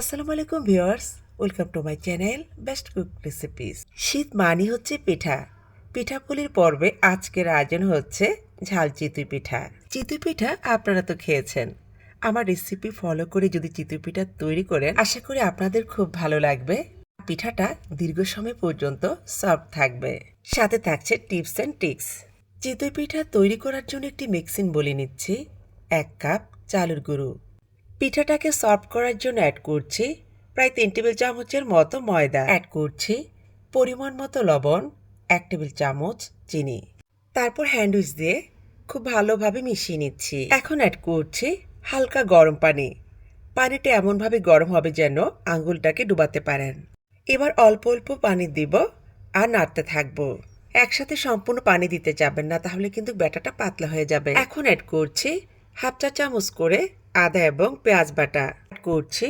আসসালামু আলাইকুম viewers, welcome to my channel best cook recipes. শীত মানি হচ্ছে পিঠা। পিঠাপুলির পর্বে আজকের আয়োজন হচ্ছে ঝাল চিতুই পিঠা। চিতুই পিঠা আপনারা তো খেয়েছেন। আমার রেসিপি ফলো করে যদি চিতুই পিঠা তৈরি করেন, আশা করি আপনাদের খুব ভালো লাগবে। পিঠাটা দীর্ঘ সময় পর্যন্ত সফট থাকবে। সাথে থাকছে টিপস অ্যান্ড ট্রিক্স। চিতুই পিঠা তৈরি করার জন্য একটি মিক্সিং বলে নিচ্ছি। এক কাপ চালুর গুঁড়ো। পিঠাটাকে সফট করার জন্য অ্যাড করছি প্রায় তিন টেবিল চামচের মতো ময়দা। অ্যাড করছি পরিমাণ মতো লবণ, এক টেবিল চামচ চিনি। তারপর হ্যান্ডউইচ দিয়ে খুব ভালোভাবে মিশিয়ে নিচ্ছি। এখন অ্যাড করছি হালকা গরম পানি। পানিটা এমনভাবে গরম হবে যেন আঙুলটাকে ডুবাতে পারেন। এবার অল্প অল্প পানি দিব আর নাড়তে থাকব। একসাথে সম্পূর্ণ পানি দিতে যাবেন না, তাহলে কিন্তু ব্যাটাটা পাতলা হয়ে যাবে। এখন অ্যাড করছি হাফ চা চামচ করে আদা এবং পেঁয়াজ বাটা করছি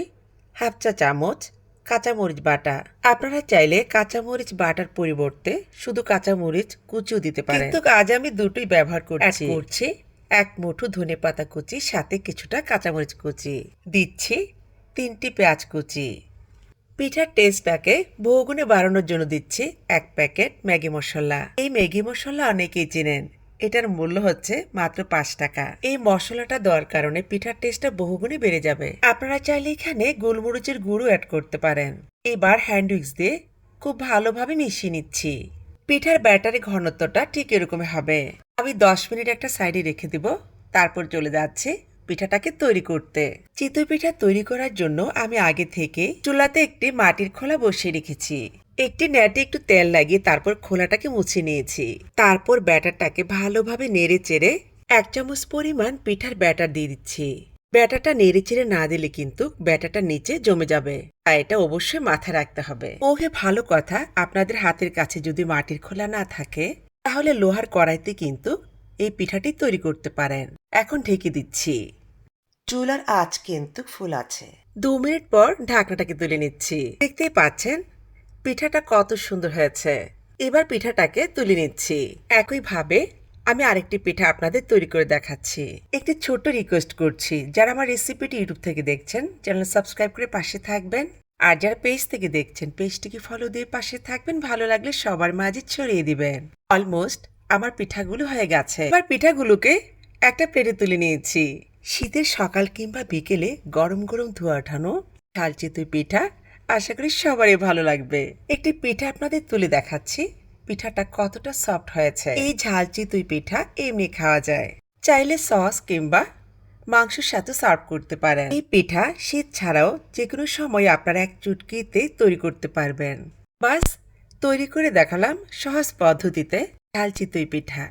হাফ চা চামচ কাঁচামরিচ বাটা। আপনারা চাইলে কাঁচামরিচ বাটার পরিবর্তে শুধু কাঁচামরিচ কুচিও দিতে পারেন। কিন্তু আজ আমি দুটোই ব্যবহার করছি। করছি এক মুঠো ধনে পাতা কুচি সাথে কিছুটা কাঁচামরিচ কুচি। দিচ্ছি তিনটি পেঁয়াজ কুচি। পিঠার টেস্ট টেস্টটাকে বহুগুণে বাড়ানোর জন্য দিচ্ছি এক প্যাকেট ম্যাগি মশলা। এই ম্যাগি মশলা অনেকেই চেনেন। এটার মূল্য হচ্ছে মাত্র পাঁচ টাকা। এই মশলাটা দেওয়ার কারণে পিঠার টেস্টটা বহুগুণে বেড়ে যাবে। আপনারা চাইলে এখানে গোলমরিচের গুঁড়ো অ্যাড করতে পারেন। এবার হ্যান্ডউইক্স দিয়ে খুব ভালোভাবে মিশিয়ে নিচ্ছি। পিঠার ব্যাটারি ঘনত্বটা ঠিক এরকম হবে। আমি দশ মিনিট একটা সাইডে রেখে দিব। তারপর চলে যাচ্ছে পিঠাটাকে তৈরি করতে। চিতই পিঠা তৈরি করার জন্য আমি আগে থেকে চুলাতে একটি মাটির খোলা বসিয়ে রেখেছি। একটি ন্যাটে একটু তেল লাগিয়ে তারপর খোলাটাকে মুছে নিয়েছি। তারপর ব্যাটারটাকে ভালোভাবে নেড়ে চেড়ে এক চামচ পরিমাণ পিঠার ব্যাটার দিয়ে দিচ্ছি। ব্যাটারটা নেড়ে চেড়ে না দিলে কিন্তু ব্যাটারটা নিচে জমে যাবে। তাই এটা অবশ্যই মাথায় রাখতে হবে। ওহে, ভালো কথা। আপনাদের হাতের কাছে যদি মাটির খোলা না থাকে, তাহলে লোহার কড়াইতে কিন্তু এই পিঠাটি তৈরি করতে পারেন। এখন ঢেকে দিচ্ছি। চুলার আঁচ কিন্তু ফুল আছে। দু মিনিট পর ঢাকনাটাকে তুলে নিচ্ছি। দেখতেই পাচ্ছেন পিঠাটা কত সুন্দর হয়েছে। এবার পিঠাটাকে তুলে নিচ্ছি। একইভাবে আমি আরেকটি পিঠা আপনাদের তৈরি করে দেখাচ্ছি। একটি ছোট রিকোয়েস্ট করছি। যারা আমার রেসিপিটি ইউটিউব থেকে দেখছেন চ্যানেল সাবস্ক্রাইব করে পাশে থাকবেন। আর যারা পেজ থেকে দেখছেন পেজটিকে ফলো দিয়ে পাশে থাকবেন। ভালো লাগলে সবার মাঝে ছড়িয়ে দিবেন। অলমোস্ট আমার পিঠাগুলো হয়ে গেছে। এবার পিঠাগুলোকে একটা প্লেটে তুলে নিয়েছি। শীতের সকাল কিংবা বিকেলে গরম গরম ধোয়া ওঠানো ঝাল চিতই পিঠা আশা করি সবারই ভালো লাগবে। একটি পিঠা আপনাদের তুলে দেখাচ্ছি। পিঠাটা কতটা সফট হয়েছে। এই ঝাল চিতই পিঠা এমনি খাওয়া যায়। চাইলে সস কিংবা মাংসের সাথে সার্ভ করতে পারেন। এই পিঠা শীত ছাড়াও যে কোনো সময় আপনারা এক চুটকিতে তৈরি করতে পারবেন। বাস, তৈরি করে দেখালাম সহজ পদ্ধতিতে ঝাল চিতই পিঠা।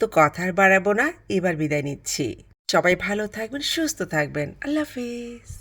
তো কথার বাড়াবো না, এবার বিদায় নিচ্ছি। সবাই ভালো থাকবেন, সুস্থ থাকবেন। আল্লাহ হাফিজ।